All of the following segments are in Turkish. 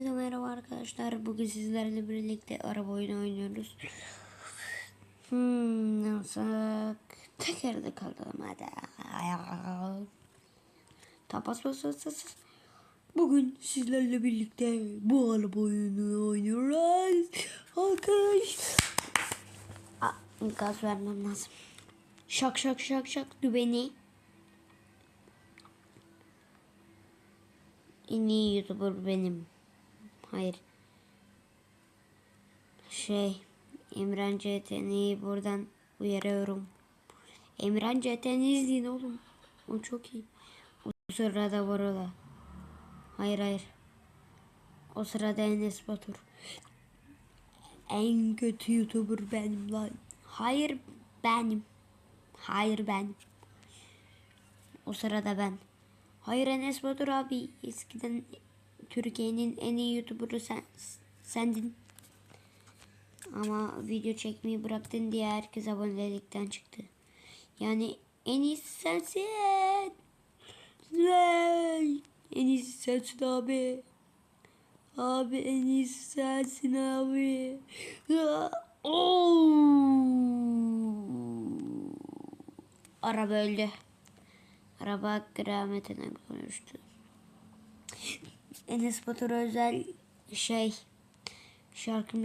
Merhaba arkadaşlar. Bugün sizlerle birlikte araba oyunu oynuyoruz. Hmm, ne yapsak? Tekerde kalalım hadi. Tapas bas bas bas. Bugün sizlerle birlikte bu araba oyunu oynuyoruz. Arkadaş. Aa, gaz vermem lazım. Şak şak şak şak dübeni. En iyi YouTuber benim. Hayır. Şey, İmran CTN'yi buradan uyarıyorum. İmran CTN'yi izleyin oğlum. O çok iyi. O sırada var da. Hayır hayır. O sırada Enes Batur. En kötü YouTuber benim lan. Hayır benim. Hayır benim. O sırada ben. Hayır Enes Batur abi eskiden Türkiye'nin en iyi YouTuber'ı sen, sendin. Ama video çekmeyi bıraktın diye herkes abonelikten çıktı. Yani en iyisi sensin. En iyisi sensin abi. Abi en iyisi sensin abi. Araba öldü. Araba kıyametine konuştu. Enes Batur özel şey şarkı.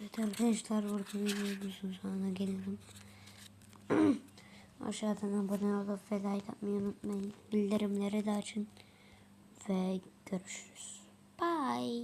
Evet arkadaşlar burada videomuzun sonuna gelelim. Aşağıdan abone olup ve like atmayı unutmayın. Bildirimleri de açın. Ve görüşürüz. Bye.